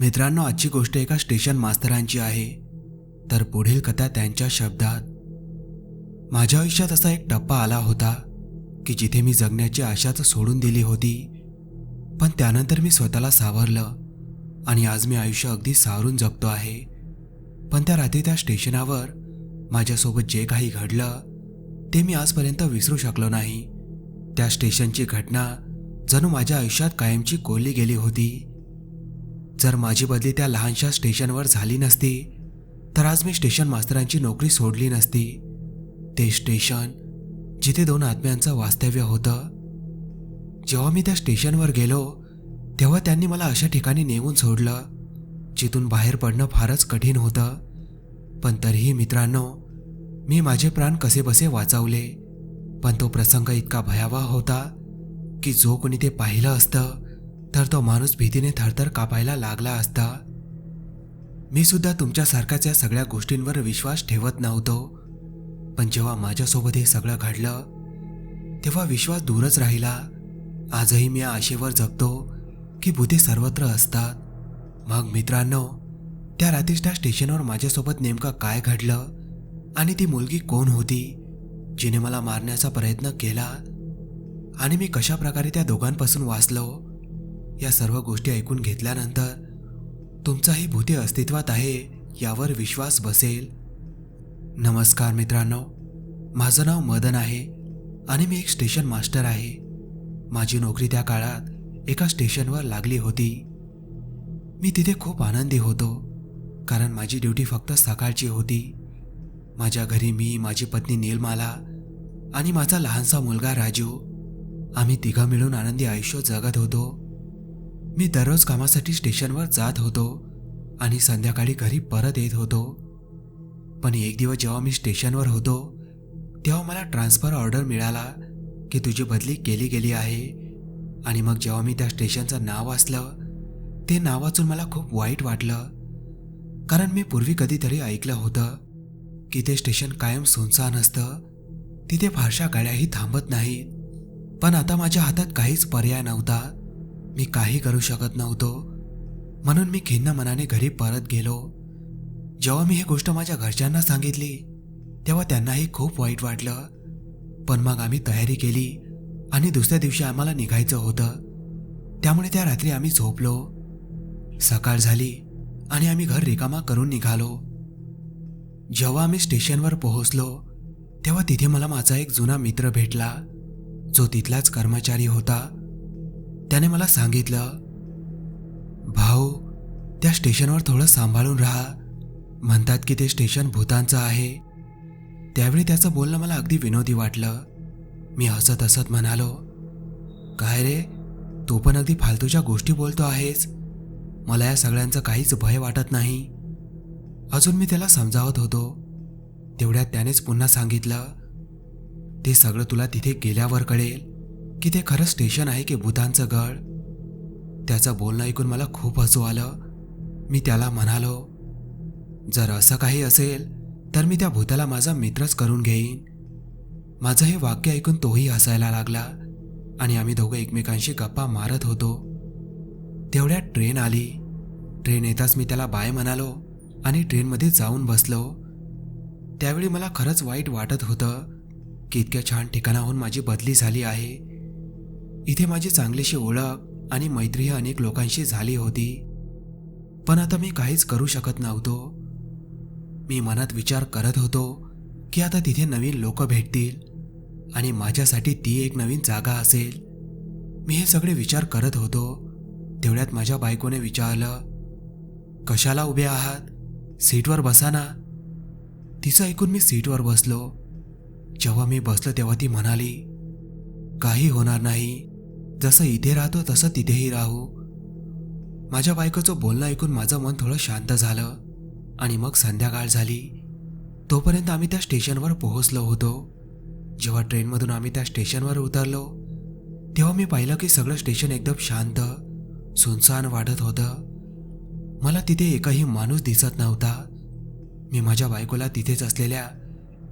मित्रांनो आजची गोष्ट एका स्टेशन मास्तरांची आहे. तर पुढील कथा त्यांच्या शब्दात. माझ्या आयुष्यात असा एक टप्पा आला होता की जिथे मी जगण्याची आशाच सोडून दिली होती. पण त्यानंतर मी स्वतःला सावरलं आणि आज मी आयुष्य अगदी सावरून जगतो आहे. पण त्या रात्री त्या स्टेशनावर माझ्यासोबत जे काही घडलं ते मी आजपर्यंत विसरू शकलो नाही. त्या स्टेशनची घटना जणू माझ्या आयुष्यात कायमची कोरली गेली होती. जर माझी बदली त्या लहानशा स्टेशनवर झाली नसती तर आज मी स्टेशन मास्तरांची नोकरी सोडली नसती. ते स्टेशन जिथे दोन आत्म्यांचं वास्तव्य होतं. जेव्हा मी त्या स्टेशनवर गेलो तेव्हा त्यांनी मला अशा ठिकाणी नेऊन सोडलं जिथून बाहेर पडणं फारच कठीण होतं. पण तरीही मित्रांनो मी माझे प्राण कसेबसे वाचवले? पण तो प्रसंग इतका भयावह होता की जो कोणी ते पाहिलं असतं तर तो माणूस भीतीने थरथर कापायला लागला असता. मी सुद्धा तुमच्यासारखाच या सगळ्या गोष्टींवर विश्वास ठेवत नव्हतो. पण जेव्हा माझ्यासोबत हे सगळं घडलं तेव्हा विश्वास दूरच राहिला. आजही मी या आशेवर जगतो की भूते सर्वत्र असतात. मग मित्रांनो त्या रात्रीच त्या स्टेशनवर माझ्यासोबत नेमकं काय घडलं? आणि ती मुलगी कोण होती जिने मला मारण्याचा प्रयत्न केला? आणि मी कशा प्रकारे त्या दोघांपासून वाचलो? या सर्व गोष्टी ऐकून घेतल्यानंतर तुमचाही भूते अस्तित्वात आहे यावर विश्वास बसेल. नमस्कार मित्रांनो माझं नाव मदन आहे आणि मी एक स्टेशन मास्टर आहे. माझी नोकरी त्या काळात एका स्टेशनवर लागली होती. मी तिथे खूप आनंदी होतो कारण माझी ड्युटी फक्त सकाळची होती. माझ्या घरी मी माझी पत्नी नीलमाला आणि माझा लहानसा मुलगा राजू आम्ही तिघं मिळून आनंदी आयुष्य जगत होतो. मी दररोज कामासाठी स्टेशनवर जात होतो आणि संध्याकाळी घरी परत येत होतो. पण एक दिवस जेव्हा मी स्टेशनवर होतो तेव्हा मला ट्रान्सफर ऑर्डर मिळाला की तुझी बदली केली गेली आहे. आणि मग जेव्हा मी त्या स्टेशनचं नाव वाचलं ते नाव वाचून मला खूप वाईट वाटलं. कारण मी पूर्वी कधीतरी ऐकलं होतं की ते स्टेशन कायम सुनसान असतं तिथे फारशा गाड्याही थांबत नाहीत. पण आता माझ्या हातात काहीच पर्याय नव्हता. मी काही करू शकत नव्हतो. म्हणून मी खिन्न मनाने घरी परत गेलो. जेव्हा मी ही गोष्ट माझ्या घरच्यांना सांगितली तेव्हा त्यांनाही खूप वाईट वाटलं. पण मग आम्ही तयारी केली आणि दुसऱ्या दिवशी आम्हाला निघायचं होतं. त्यामुळे त्या रात्री आम्ही झोपलो. सकाळ झाली आणि आम्ही घर रिकामा करून निघालो. जेव्हा आम्ही स्टेशनवर पोहोचलो तेव्हा तिथे मला माझा एक जुना मित्र भेटला. जो तिथलाच कर्मचारी होता. त्याने मला सांगितलं भाऊ त्या स्टेशनवर थोडं सांभाळून राहा. म्हणतात की ते स्टेशन भूतांचं आहे. त्यावेळी त्याचं बोलणं मला अगदी विनोदी वाटलं. मी हसत हसत म्हणालो काय रे? तू पण अगदी फालतूच्या गोष्टी बोलतो आहेस. मला या सगळ्यांचं काहीच भय वाटत नाही. अजून मी त्याला समजावत होतो. तेवढ्यात त्यानेच पुन्हा सांगितलं ते सगळं तुला तिथे गेल्यावर कळेल की ते खरं स्टेशन आहे की भूतांचं गळ त्याचं बोलणं ऐकून मला खूप हसू आलं. मी त्याला म्हणालो जर असं काही असेल तर मी त्या भूताला माझा मित्रच करून घेईन. माझं हे वाक्य ऐकून तोही हसायला लागला आणि आम्ही दोघं एकमेकांशी गप्पा मारत होतो. तेवढ्यात ट्रेन आली. ट्रेन येताच मी त्याला बाय म्हणालो आणि ट्रेनमध्ये जाऊन बसलो. त्यावेळी मला खरंच वाईट वाटत होतं की इतक्या छान ठिकाणाहून माझी बदली झाली आहे. इथे माझी चांगलीशी ओळख आणि मैत्रीही अनेक लोकांशी झाली होती. पण आता मी काहीच करू शकत नव्हतो. मी मनात विचार करत होतो की आता तिथे नवीन लोक भेटतील आणि माझ्यासाठी ती एक नवीन जागा असेल. मी हे सगळे विचार करत होतो. तेवढ्यात माझ्या बायकोने विचारलं कशाला उभे आहात? सीटवर बसा ना तिचं ऐकून मी सीटवर बसलो. जेव्हा मी बसलो तेव्हा ती म्हणाली काही होणार नाही. जसं इथे राहतो तसं तिथेही राहू. माझ्या बायकोचं बोलणं ऐकून माझं मन थोडं शांत झालं आणि मग संध्याकाळ झाली. तोपर्यंत आम्ही त्या स्टेशनवर पोहोचलो होतो. जेव्हा ट्रेनमधून आम्ही त्या स्टेशनवर उतरलो तेव्हा मी पाहिलं की सगळं स्टेशन एकदम शांत सुनसान वाढत होतं. मला तिथे एकही माणूस दिसत नव्हता. मी माझ्या बायकोला तिथेच असलेल्या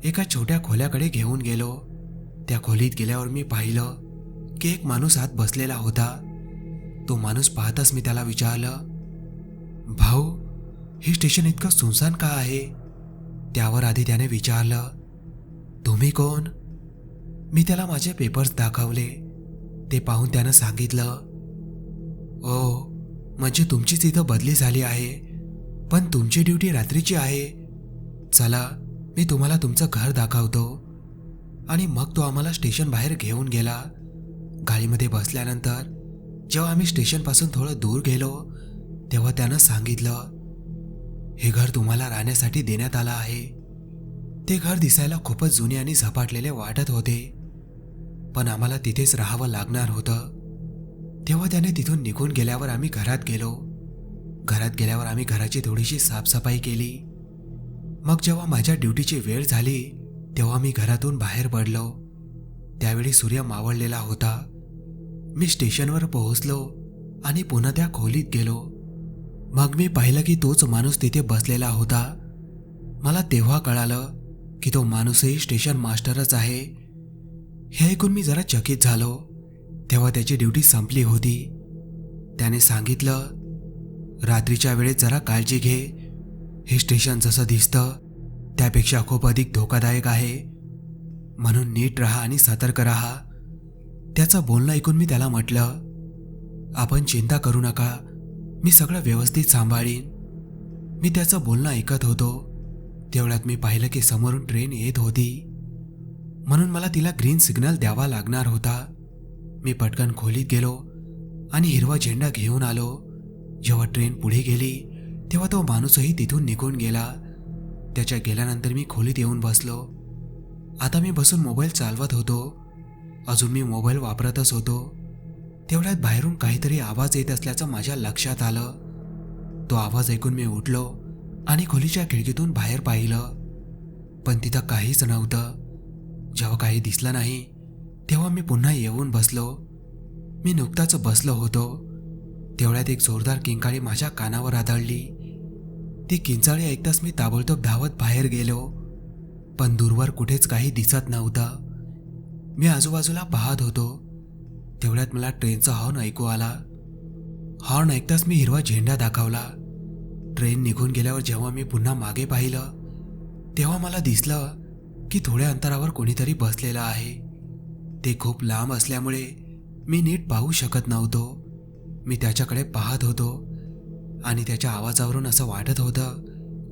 एका छोट्या खोल्याकडे घेऊन गेलो. त्या खोलीत गेल्यावर मी पाहिलं की एक माणूस आत बसलेला होता. तो माणूस पाहताच मी त्याला विचारलं भाऊ हे स्टेशन इतकं सुनसान का आहे? त्यावर आधी त्याने विचारलं तुम्ही कोण? मी त्याला माझे पेपर्स दाखवले. ते पाहून त्यानं सांगितलं ओ म्हणजे तुमचीच इथं बदली झाली आहे. पण तुमची ड्युटी रात्रीची आहे. चला मी तुम्हाला तुमचं घर दाखवतो. आणि मग तो आम्हाला स्टेशन बाहेर घेऊन गेला. गाडीमध्ये बसल्यानंतर जेव्हा आम्ही स्टेशनपासून थोडं दूर गेलो तेव्हा त्यानं सांगितलं हे घर तुम्हाला राहण्यासाठी देण्यात आलं आहे. ते घर दिसायला खूपच जुने आणि झपाटलेले वाटत होते. पण आम्हाला तिथेच राहावं लागणार होतं. तेव्हा त्याने तिथून निघून गेल्यावर आम्ही घरात गेलो. घरात गेल्यावर आम्ही घराची थोडीशी साफसफाई केली. मग जेव्हा माझ्या ड्युटीची वेळ झाली तेव्हा मी घरातून बाहेर पडलो. त्यावेळी सूर्य मावळलेला होता. मी स्टेशनवर पोहोचलो आणि पुन्हा त्या खोलीत गेलो. मग मी पाहिलं की तोच माणूस तिथे बसलेला होता. मला तेव्हा कळालं की तो माणूसही स्टेशन मास्टरच आहे. हे ऐकून मी जरा चकित झालो. तेव्हा त्याची ड्युटी संपली होती. त्याने सांगितलं रात्रीच्या वेळेत जरा काळजी घे. हे स्टेशन जसं दिसतं त्यापेक्षा खूप अधिक धोकादायक आहे. म्हणून नीट राहा आणि सतर्क राहा. त्याचं बोलणं ऐकून मी त्याला म्हटलं आपण चिंता करू नका. मी सगळं व्यवस्थित सांभाळीन. मी त्याचं बोलणं ऐकत होतो. तेवढ्यात मी पाहिलं की समोरून ट्रेन येत होती. म्हणून मला तिला ग्रीन सिग्नल द्यावा लागणार होता. मी पटकन खोलीत गेलो आणि हिरवा झेंडा घेऊन आलो. जेव्हा ट्रेन पुढे गेली तेव्हा तो माणूसही तिथून निघून गेला. त्याच्या गेल्यानंतर मी खोलीत येऊन बसलो. आता मी बसून मोबाईल चालवत होतो. अजून मी मोबाईल वापरतच होतो. तेवढ्यात बाहेरून काहीतरी आवाज येत असल्याचं माझ्या लक्षात आलं. तो आवाज ऐकून मी उठलो आणि खोलीच्या खिडकीतून बाहेर पाहिलं. पण तिथं काहीच नव्हतं. जेव्हा काही दिसलं नाही तेव्हा मी पुन्हा येऊन बसलो. मी नुकताच बसलो होतो. तेवढ्यात एक जोरदार किंकाळी माझ्या कानावर आदळली. ती किंचाळी ऐकताच मी ताबडतोब धावत बाहेर गेलो. पण दूरवर कुठेच काही दिसत नव्हतं. मी आजूबाजूला पाहत होतो. तेवढ्यात मला ट्रेनचा हॉर्न ऐकू आला. हॉर्न ऐकताच मी हिरवा झेंडा दाखवला. ट्रेन निघून गेल्यावर जेव्हा मी पुन्हा मागे पाहिलं तेव्हा मला दिसलं की थोड्या अंतरावर कोणीतरी बसलेलं आहे. ते खूप लांब असल्यामुळे मी नीट पाहू शकत नव्हतो. मी त्याच्याकडे पाहत होतो आणि त्याच्या आवाजावरून असं वाटत होतं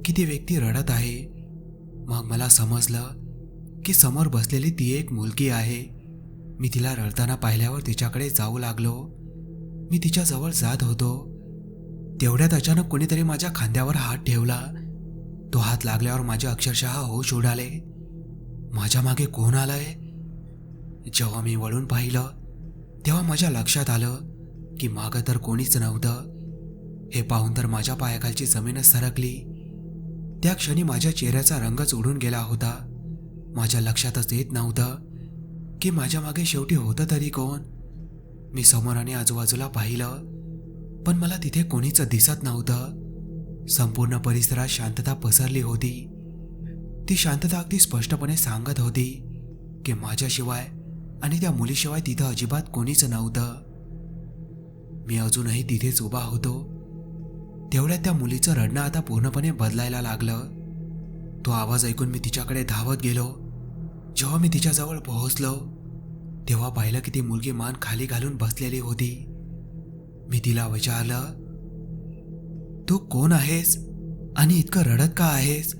की ती व्यक्ती रडत आहे. मग मला समजलं की समोर बसलेली ती एक मुलगी आहे. मी तिला रडताना पाहिल्यावर तिच्याकडे जाऊ लागलो. मी तिच्याजवळ जात होतो. तेवढ्यात अचानक कोणीतरी माझ्या खांद्यावर हात ठेवला. तो हात लागल्यावर माझ्या अक्षरशः होश उडाले. माझ्या मागे कोण आलंय? जेव्हा मी वळून पाहिलं तेव्हा माझ्या लक्षात आलं की मागं तर कोणीच नव्हतं. हे पाहून तर माझ्या पायाखालची जमीनच सरकली. त्या क्षणी माझ्या चेहऱ्याचा रंगच उडून गेला होता. माझ्या लक्षातच येत नव्हतं की माझ्या मागे शेवटी होतं तरी कोण. मी समोर आणि आजूबाजूला पाहिलं पण मला तिथे कोणीच दिसत नव्हतं. संपूर्ण परिसरात शांतता पसरली होती. ती शांतता अगदी स्पष्टपणे सांगत होती की माझ्याशिवाय आणि त्या मुलीशिवाय तिथं अजिबात कोणीच नव्हतं. मी अजूनही तिथेच उभा होतो. तेवढ्यात त्या मुलीचं रडणं आता पूर्णपणे बदलायला लागलं. तो आवाज ऐकून मी तिच्याकडे धावत गेलो. जेव्हा मी तिच्याजवळ पोहोचलो तेव्हा पाहिलं की ती मुलगी मान खाली घालून बसलेली होती. मी तिला विचारलं तू कोण आहेस? आणि इतकं रडत का आहेस?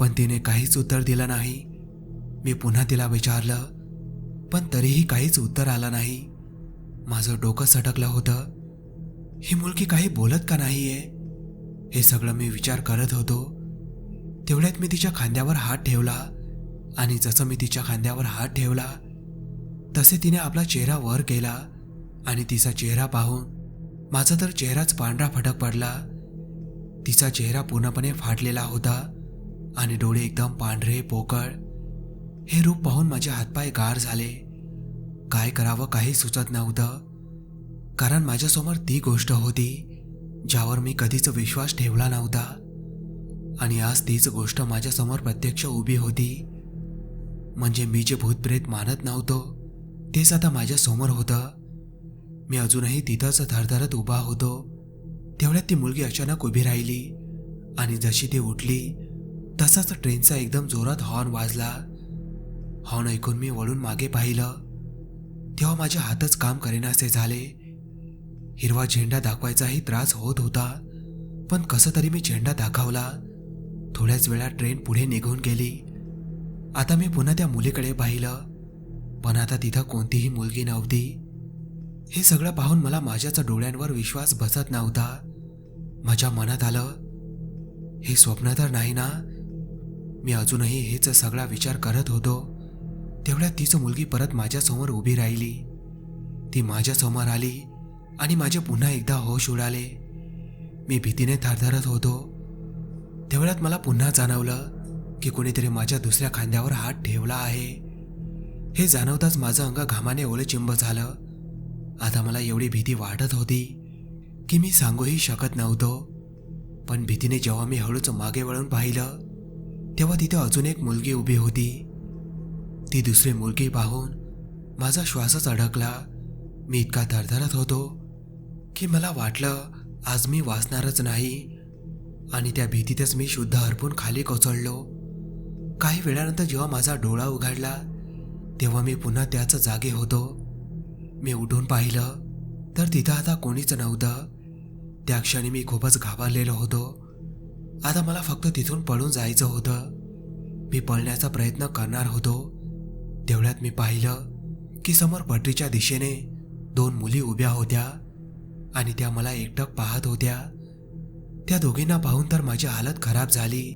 पण तिने काहीच उत्तर दिलं नाही. मी पुन्हा तिला विचारलं पण तरीही काहीच उत्तर आलं नाही. माझं डोकं सटकलं होतं. ही मुलगी काही बोलत का नाहीये? हे सगळं मी विचार करत होतो. तेवढ्यात मी तिच्या खांद्यावर हात ठेवला आणि जसं मी तिच्या खांद्यावर हात ठेवला तसे तिने आपला चेहरा वर केला आणि तिचा चेहरा पाहून माझा तर चेहराच पांढरा फटक पडला. तिचा चेहरा पूर्णपणे फाटलेला होता आणि डोळे एकदम पांढरे पोकळ हे रूप पाहून माझे हातपाय गार झाले. काय करावं काही सुचत नव्हतं. कारण माझ्यासमोर ती गोष्ट होती ज्यावर मी कधीच विश्वास ठेवला नव्हता. आणि आज तीच गोष्ट माझ्यासमोर प्रत्यक्ष उभी होती. म्हणजे मी जे भूतप्रेत मानत नव्हतो तेच आता माझ्यासमोर होतं. मी अजूनही तिथंच थरथरत उभा होतो. तेवढ्यात ती मुलगी अचानक उभी राहिली आणि जशी ती उठली तसाच ट्रेनचा एकदम जोरात हॉर्न वाजला. हॉर्न ऐकून मी वळून मागे पाहिलं. तेव्हा माझे हातच काम करेनासे झाले. हिरवा झेंडा दाखवायचाही त्रास होत होता पण कसं तरी मी झेंडा दाखवला. थोड्याच वेळा ट्रेन पुढे निघून गेली. आता मी पुन्हा त्या मुलीकडे पाहिलं पण आता तिथं कोणतीही मुलगी नव्हती. हे सगळं पाहून मला माझ्याच डोळ्यांवर विश्वास बसत नव्हता. माझ्या मनात आलं हे स्वप्न तर नाही ना? मी अजूनही हेच सगळा विचार करत होतो. तेवढ्यात तीच मुलगी परत माझ्यासमोर उभी राहिली. ती माझ्यासमोर आली आणि माझे पुन्हा एकदा होश उडाले. मी भीतीने थरथरत होतो. तेवढ्यात मला पुन्हा जाणवलं की कोणीतरी माझ्या दुसऱ्या खांद्यावर हात ठेवला आहे. हे जाणवताच माझं अंग घामाने ओलेचिंब झालं. आता मला एवढी भीती वाटत होती की मी सांगूही शकत नव्हतो. पण भीतीने जेव्हा मी हळूच मागे वळून पाहिलं तेव्हा तिथे अजून एक मुलगी उभी होती. ती दुसरी मुलगी पाहून माझा श्वासच अडकला. मी इतका धरधरत होतो की मला वाटलं आज मी वाचणारच नाही आणि त्या भीतीतच मी शुद्ध हरपून खाली कोसळलो. काही वेळानंतर जेव्हा माझा डोळा उघडला तेव्हा मी पुन्हा त्याच जागे होतो. मी उठून पाहिलं तर तिथं आता कोणीच नव्हतं. त्या क्षणी मी खूपच घाबरलेलो होतो. आता मला फक्त तिथून पळून जायचं होतं. मी पळण्याचा प्रयत्न करणार होतो. तेवढ्यात मी पाहिलं की समोर पटरीच्या दिशेने दोन मुली उभ्या होत्या आणि त्या मला एकटक पाहत होत्या. त्या दोघींना पाहून तर माझी हालत खराब झाली.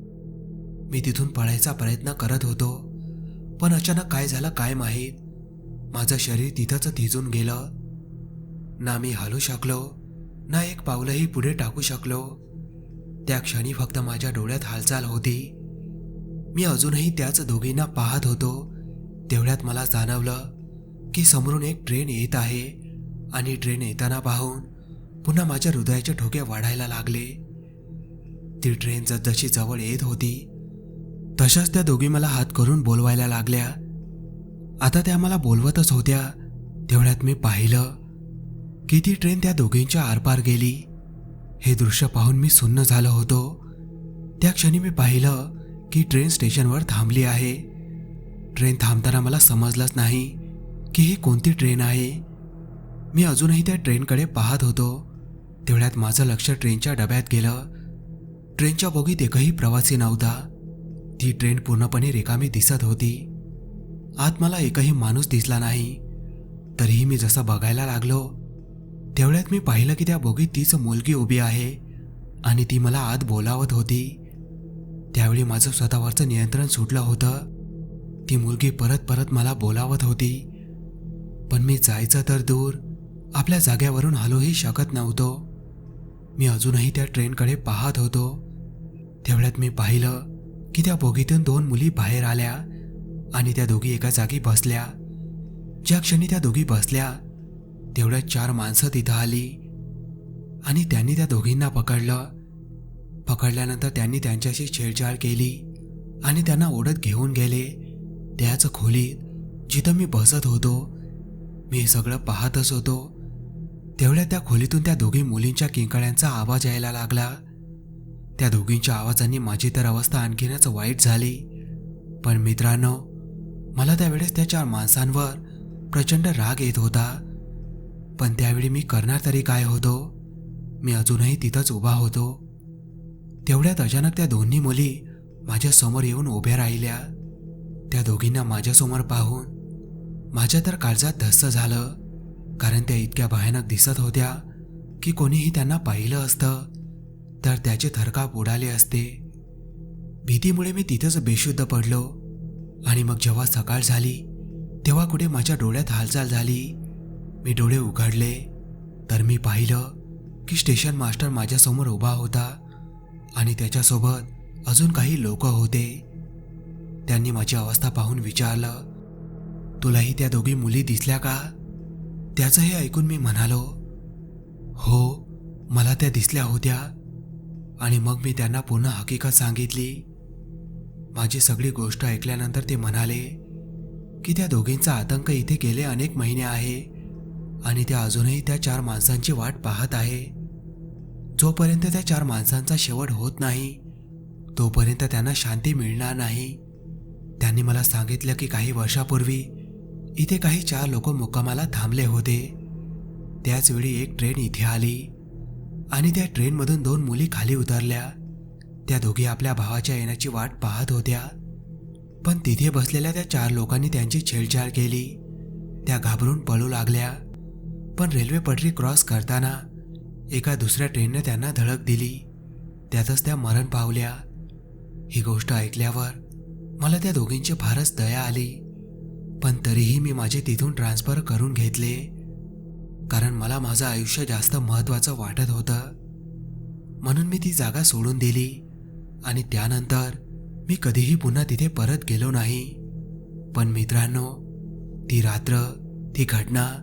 मी तिथून पळायचा प्रयत्न करत होतो पण अचानक काय झालं काय माहीत. माझं शरीर तिथंच थिजून गेलं. ना मी हलू शकलो ना एक पावलंही पुढे टाकू शकलो. त्या क्षणी फक्त माझ्या डोळ्यात हालचाल होती. मी अजूनही त्याच दोघींना पाहत होतो तेवढ्यात मला जाणवलं की समोरून एक ट्रेन येत आहे. आणि ट्रेन येताना पाहून पुन्हा माझ्या हृदयाचे ठोके वाढायला लागले. ती ट्रेन जशी जवळ येत होती तशाच त्या दोघी मला हात करून बोलवायला लागल्या. आता त्या मला बोलवतच होत्या. तेवढ्यात मी पाहिलं की ती ट्रेन त्या दोघींच्या आरपार गेली. हे दृश्य पाहून मी सुन्न झालो होतो. त्या क्षणी मी पाहिलं की ट्रेन स्टेशनवर थांबली आहे. ट्रेन थांबताना मला समजलंच नाही की ही कोणती ट्रेन आहे. मी अजूनही त्या ट्रेनकडे पाहत होतो. तेवढ्यात माझं लक्ष ट्रेनच्या डब्यात गेलं. ट्रेनच्या बोगीत एकही प्रवासी नव्हता. ती ट्रेन पूर्णपणे रिकामी दिसत होती. आत मला एकही माणूस दिसला नाही. तरीही मी जसं बघायला लागलो तेवढ्यात मी पाहिलं की त्या बोगीत तीच मुलगी उभी आहे आणि ती मला आत बोलावत होती. त्यावेळी माझं स्वतःवरचं नियंत्रण सुटलं होतं. ती मुलगी परत परत मला बोलावत होती. पण मी जायचं तर दूर आपल्या जाग्यावरून हलूही शकत नव्हतो. मी अजूनही त्या ट्रेनकडे पाहत होतो. तेवढ्यात मी पाहिलं की त्या बोगीतून दोन मुली बाहेर आल्या आणि त्या दोघी एका जागी बसल्या. ज्या क्षणी त्या दोघी बसल्या तेवढ्यात चार माणसं तिथं आली आणि त्यांनी त्या दोघींना पकडलं. पकडल्यानंतर त्यांनी त्यांच्याशी छेडछाड केली आणि त्यांना ओढत घेऊन गेले. त्याच खोलीत जिथं मी बसत होतो मी सगळं पाहतच होतो. तेवढ्या त्या खोलीतून त्या दोघी मुलींच्या किंकाळ्यांचा आवाज यायला लागला. त्या दोघींच्या आवाजांनी माझी तर अवस्था आणखीनच वाईट झाली. पण मित्रांनो मला त्यावेळेस त्या चार माणसांवर प्रचंड राग येत होता. पण त्यावेळी मी करणार तरी काय होतो? मी अजूनही तिथंच उभा होतो. तेवढ्यात अचानक त्या दोन्ही मुली माझ्यासमोर येऊन उभ्या राहिल्या. त्या दोघींना माझ्यासमोर पाहून माझ्या तर काळजात धस्त झालं कारण त्या इतक्या भयानक दिसत होत्या की कोणीही त्यांना पाहिलं असतं तर त्याचे थरकाप उडाले असते. भीतीमुळे मी तिथंच बेशुद्ध पडलो आणि मग जेव्हा सकाळ झाली तेव्हा कुठे माझ्या डोळ्यात हालचाल झाली. मी डोळे उघडले तर मी पाहिलं की स्टेशन मास्टर माझ्यासमोर उभा होता आणि त्याच्यासोबत अजून काही लोक होते. त्यांनी माझी अवस्था पाहून विचारलं तुलाही त्या दोघी मुली दिसल्या का? त्याचं हे ऐकून मी म्हणालो हो मला त्या दिसल्या होत्या. आणि मग मी त्यांना पुन्हा हकीकत सांगितली. माझी सगळी गोष्ट ऐकल्यानंतर ते म्हणाले की त्या दोघींचा आतंक इथे गेले अनेक महिने आहे आणि त्या अजूनही त्या चार माणसांची वाट पाहत आहे. जोपर्यंत त्या चार माणसांचा शेवट होत नाही तोपर्यंत त्यांना शांती मिळणार नाही. त्यांनी मला सांगितलं की काही वर्षापूर्वी इथे काही चार लोक मुक्कामाला थांबले होते. त्याचवेळी एक ट्रेन इथे आली आणि त्या ट्रेनमधून दोन मुली खाली उतरल्या. त्या दोघी आपल्या भावाच्या येण्याची वाट पाहत होत्या. पण तिथे बसलेल्या त्या चार लोकांनी त्यांची छेडछाड केली. त्या घाबरून पळू लागल्या. पण रेल्वे पटरी क्रॉस करताना एका दुसऱ्या ट्रेनने त्यांना धडक दिली. त्यातच त्या मरण पावल्या. ही गोष्ट ऐकल्यावर मला त्या दोघींची फारच दया आली. पण तरीही मी माझे तिथून ट्रान्सफर करून घेतले. कारण मला माझं आयुष्य जास्त महत्त्वाचं वाटत होतं. म्हणून मी ती जागा सोडून दिली. आणि त्यानंतर मी कधीही पुन्हा तिथे परत गेलो नाही. पण मित्रांनो ती रात्र ती घटना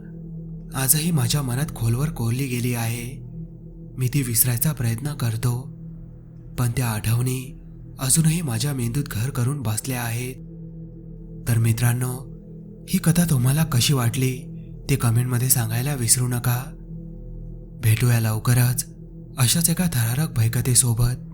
आजही माझ्या मनात खोलवर कोरली गेली आहे. मी ती विसरायचा प्रयत्न करतो. पण त्या आठवणी अजूनही माझ्या मेंदूत घर करून बसल्या आहेत तर मित्रांनो ही कथा तुम्हाला कशी वाटली ते कमेंटमध्ये सांगायला विसरू नका. भेटूया लवकरच अशाच एका थरारक भयकथेसोबत.